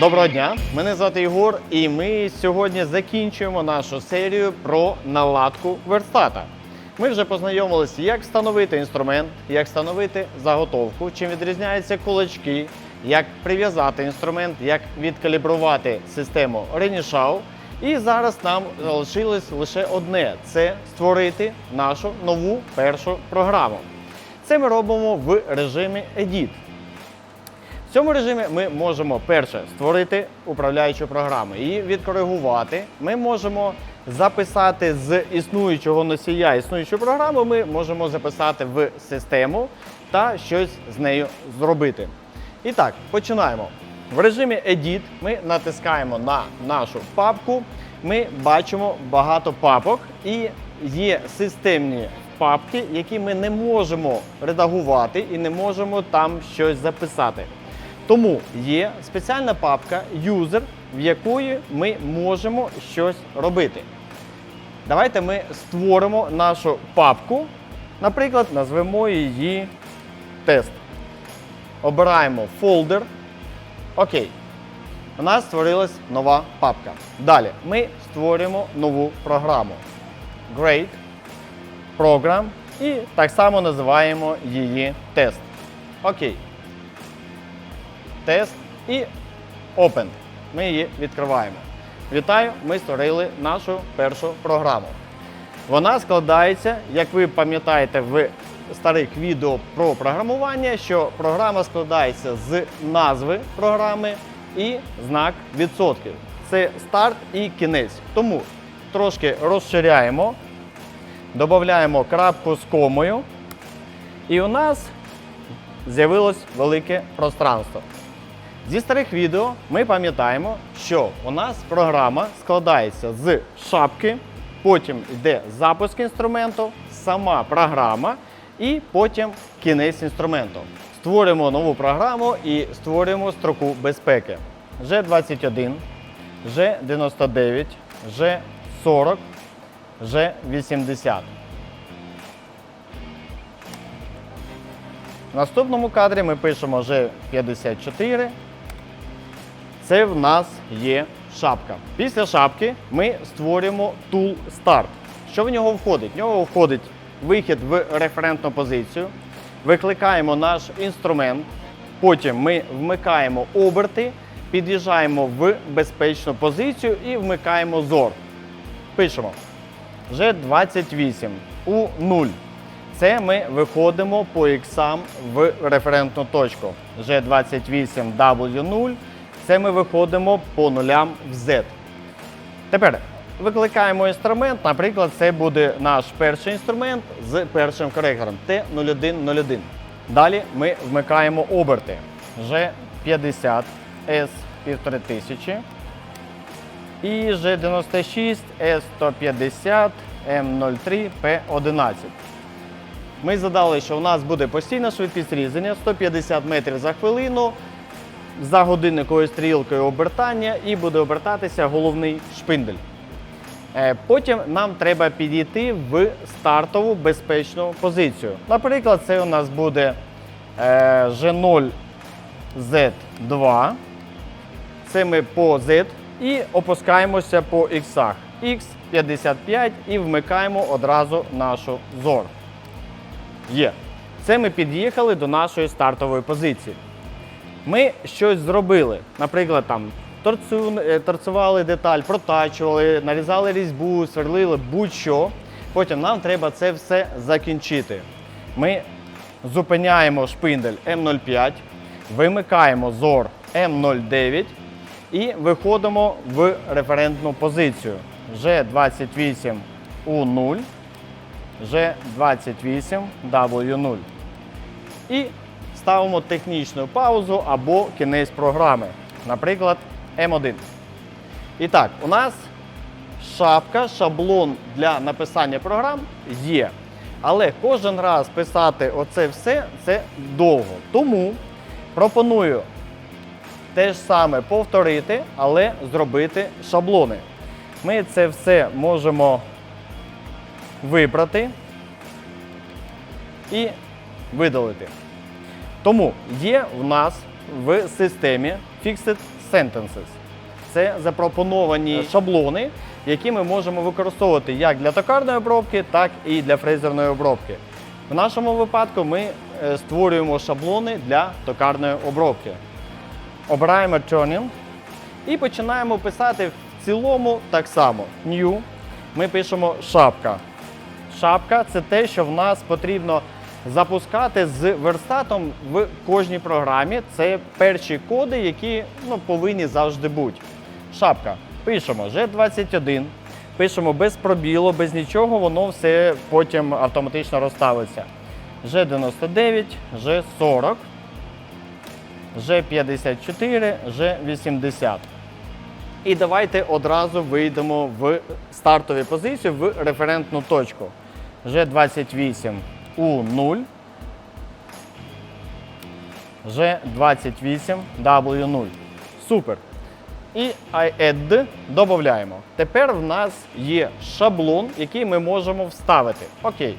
Доброго дня, мене звати Ігор, і ми сьогодні закінчуємо нашу серію про наладку верстата. Ми вже познайомилися, як встановити інструмент, як встановити заготовку, чим відрізняються кулачки, як прив'язати інструмент, як відкалібрувати систему Renishaw. І зараз нам залишилось лише одне це створити нашу нову першу програму. Це ми робимо в режимі Edit. В цьому режимі ми можемо перше створити управляючу програму, її відкоригувати. Ми можемо записати з існуючого носія існуючу програму. Ми можемо записати в систему та щось з нею зробити. І так, починаємо. В режимі Edit ми натискаємо на нашу папку. Ми бачимо багато папок і є системні папки, які ми не можемо редагувати і не можемо там щось записати. Тому є спеціальна папка User, в якої ми можемо щось робити. Давайте ми створимо нашу папку. Наприклад, назвемо її тест. Обираємо фолдер. Окей. У нас створилась нова папка. Далі ми створюємо нову програму. Great. Program. І так само називаємо її тест. Окей тест і Open. Ми її відкриваємо. Вітаю! Ми створили нашу першу програму. Вона складається, як ви пам'ятаєте в старих відео про програмування, що програма складається з назви програми і знак відсотків. Це старт і кінець. Тому трошки розширяємо, додаємо крапку з комою, і у нас з'явилось велике пространство. Зі старих відео ми пам'ятаємо, що у нас програма складається з шапки, потім йде запуск інструменту, сама програма і потім кінець інструменту. Створюємо нову програму і створюємо строку безпеки. G21, G99, G40, G80. В наступному кадрі ми пишемо G54. Це в нас є шапка. Після шапки ми створюємо Tool Start. Що в нього входить? В нього входить вихід в референтну позицію, викликаємо наш інструмент, потім ми вмикаємо оберти, під'їжджаємо в безпечну позицію і вмикаємо зор. Пишемо G28 у 0. Це ми виходимо по іксам в референтну точку. G28 W0. Це ми виходимо по нулям в Z. Тепер викликаємо інструмент. Наприклад, це буде наш перший інструмент з першим коректором T0101. Далі ми вмикаємо оберти G50 S1500 і G96 S150 M03 P11. Ми задали, що у нас буде постійна швидкість різання 150 метрів за хвилину за годинниковою стрілкою обертання і буде обертатися головний шпиндель. Е, Потім нам треба підійти в стартову безпечну позицію. Наприклад, це у нас буде е, G0 Z2. Це ми по Z і опускаємося по X. X55 і вмикаємо одразу нашу зор. Є. Це ми під'їхали до нашої стартової позиції. Ми щось зробили. Наприклад, там торцю, е, торцювали деталь, протачували, нарізали різьбу, сверлили будь-що. Потім нам треба це все закінчити. Ми зупиняємо шпиндель М05, вимикаємо зор М09 і виходимо в референтну позицію G28 У0, G28 W0. І ставимо технічну паузу або кінець програми, наприклад, М1. І так, у нас шапка, шаблон для написання програм є. Але кожен раз писати оце все це довго. Тому пропоную те ж саме повторити, але зробити шаблони. Ми це все можемо вибрати і видалити. Тому є в нас в системі Fixed Sentences. Це запропоновані шаблони, які ми можемо використовувати як для токарної обробки, так і для фрезерної обробки. В нашому випадку ми е, створюємо шаблони для токарної обробки. Обираємо Turning і починаємо писати в цілому так само. New. Ми пишемо шапка. Шапка це те, що в нас потрібно запускати з верстатом в кожній програмі. Це перші коди, які ну, повинні завжди бути. Шапка. Пишемо G21, пишемо без пробілу, без нічого, воно все потім автоматично розставиться. G99, G40, G54, G80. І давайте одразу вийдемо в стартові позиції в референтну точку. G28 U0, G28 W0. Супер. І add додаємо. Тепер в нас є шаблон, який ми можемо вставити. Окей.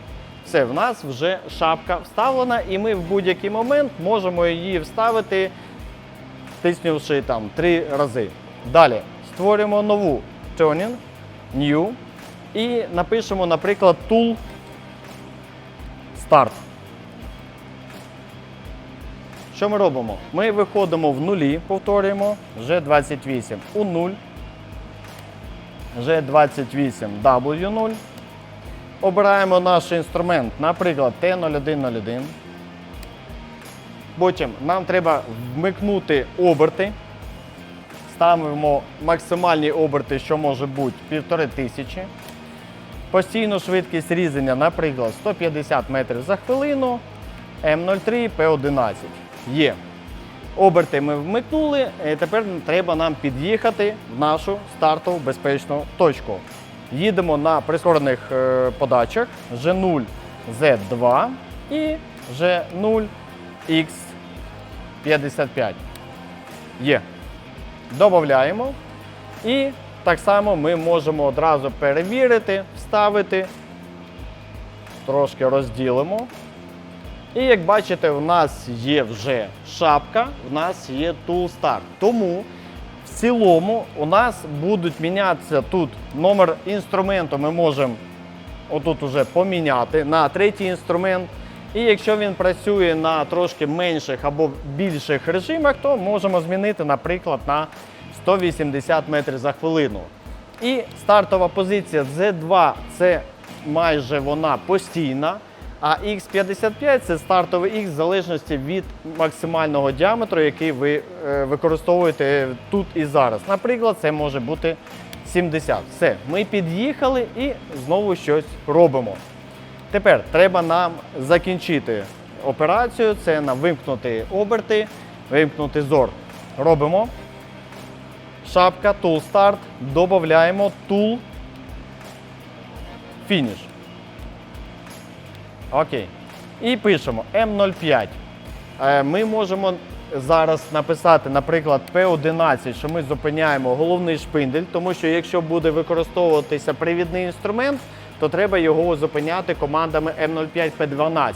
Все, в нас вже шапка вставлена, і ми в будь-який момент можемо її вставити, тиснувши там три рази. Далі створюємо нову Turning, New і напишемо, наприклад, Tool Start. Що ми робимо? Ми виходимо в нулі, повторюємо, G28 у 0, G28 W0. Обираємо наш інструмент, наприклад, T0101. Потім нам треба вмикнути оберти. Ставимо максимальні оберти, що може бути 1500. Постійну швидкість різання, наприклад, 150 метрів за хвилину. М03 П11. Є. Оберти ми вмикнули, і тепер треба нам під'їхати в нашу стартову безпечну точку. Їдемо на прискорених е, подачах G0 Z2 і G0 X55. Є. Додаємо. І так само ми можемо одразу перевірити, вставити. Трошки розділимо. І як бачите, в нас є вже шапка, в нас є Start. Тому в цілому у нас будуть мінятися тут номер інструменту. Ми можемо отут уже поміняти на третій інструмент. І якщо він працює на трошки менших або більших режимах, то можемо змінити, наприклад, на 180 метрів за хвилину. І стартова позиція Z2 це майже вона постійна. А X55 це стартовий X в залежності від максимального діаметру, який ви е, використовуєте тут і зараз. Наприклад, це може бути 70. Все, ми під'їхали і знову щось робимо. Тепер треба нам закінчити операцію. Це нам вимкнути оберти, вимкнути зор. Робимо. Шапка, Tool Start, додаємо Tool Finish. Окей. І пишемо М05. Е, Ми можемо зараз написати, наприклад, P11, що ми зупиняємо головний шпиндель, тому що якщо буде використовуватися привідний інструмент, то треба його зупиняти командами M05P12.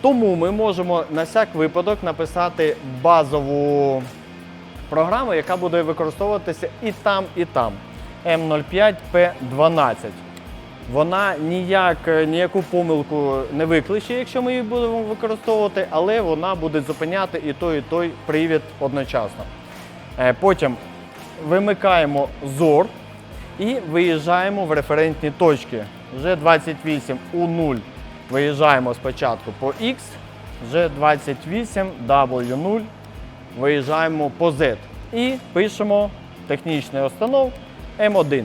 Тому ми можемо на всяк випадок написати базову програму, яка буде використовуватися і там, і там. M05P12. Вона ніяк, ніяку помилку не викличе, якщо ми її будемо використовувати, але вона буде зупиняти і той, і той привід одночасно. Е, Потім вимикаємо зор і виїжджаємо в референтні точки. Вже 28 у 0 виїжджаємо спочатку по X, вже 28 W0 виїжджаємо по Z. І пишемо технічний установ M1.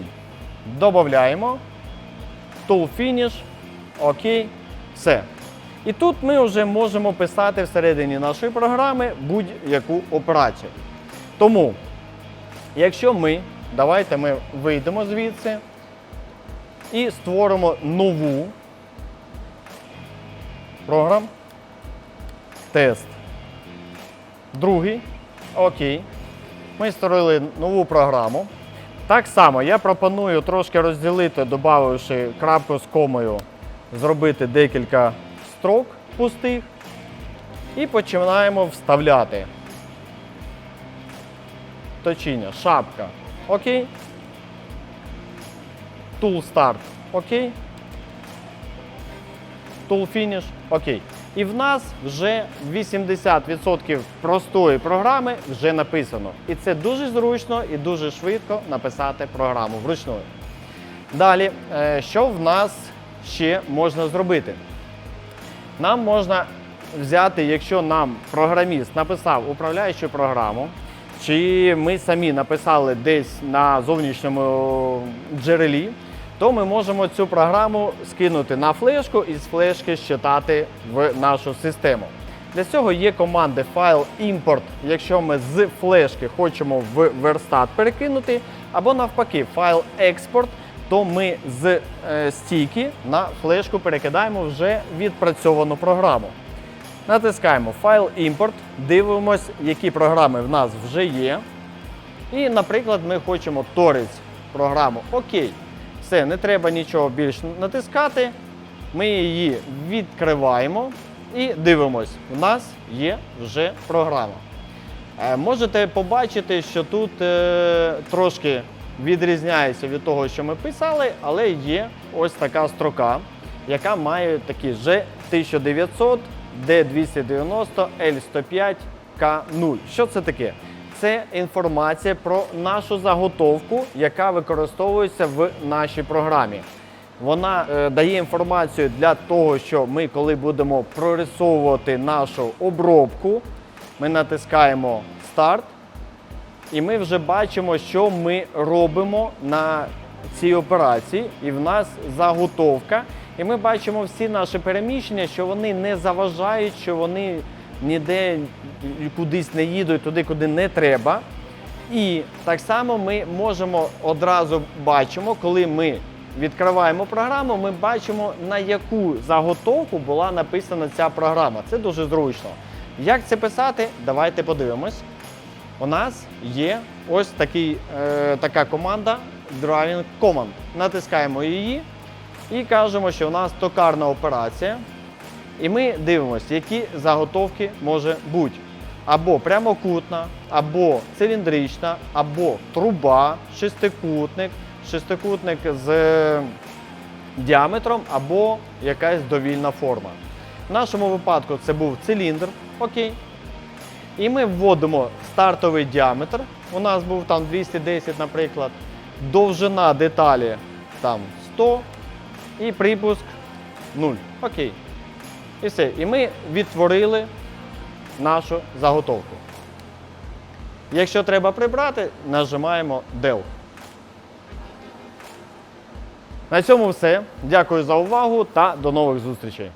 Додаємо. Tool Finish, окей, все. І тут ми вже можемо писати всередині нашої програми будь-яку операцію. Тому, якщо ми, давайте ми вийдемо звідси і створимо нову програм. Тест. Другий. Окей. Ми створили нову програму. Так само я пропоную трошки розділити, додавши крапку з комою, зробити декілька строк пустих і починаємо вставляти. точіння, шапка. Окей. Tool Start. Окей. Tool Finish. Окей. І в нас вже 80% простої програми вже написано. І це дуже зручно і дуже швидко написати програму вручну. Далі, е, що в нас ще можна зробити? Нам можна взяти, якщо нам програміст написав управляючу програму, чи ми самі написали десь на зовнішньому джерелі, то ми можемо цю програму скинути на флешку і з флешки считати в нашу систему. Для цього є команди файл import, якщо ми з флешки хочемо в верстат перекинути, або навпаки, файл export, то ми з е, стійки на флешку перекидаємо вже відпрацьовану програму. Натискаємо файл import, дивимось, які програми в нас вже є. І, наприклад, ми хочемо Торіць програму. Окей, все, не треба нічого більш натискати. Ми її відкриваємо і дивимось. У нас є вже програма. Е, Можете побачити, що тут е, трошки відрізняється від того, що ми писали, але є ось така строка, яка має такі G1900, D290, L105, K0. Що це таке? Це інформація про нашу заготовку, яка використовується в нашій програмі. Вона е, дає інформацію для того, що ми, коли будемо прорисовувати нашу обробку, ми натискаємо старт, і ми вже бачимо, що ми робимо на цій операції. І в нас заготовка. І ми бачимо всі наші переміщення, що вони не заважають, що вони ніде кудись не їдуть туди, куди не треба. І так само ми можемо одразу бачимо, коли ми відкриваємо програму, ми бачимо, на яку заготовку була написана ця програма. Це дуже зручно. Як це писати? Давайте подивимось. У нас є ось такий, е, така команда Driving Command. Натискаємо її і кажемо, що у нас токарна операція. І ми дивимося, які заготовки може бути. Або прямокутна, або циліндрична, або труба, шестикутник, шестикутник з е, діаметром, або якась довільна форма. В нашому випадку це був циліндр, окей. І ми вводимо стартовий діаметр. У нас був там 210, наприклад. Довжина деталі там 100 і припуск 0. Окей. І все. І ми відтворили нашу заготовку. Якщо треба прибрати, нажимаємо Del. На цьому все. Дякую за увагу та до нових зустрічей.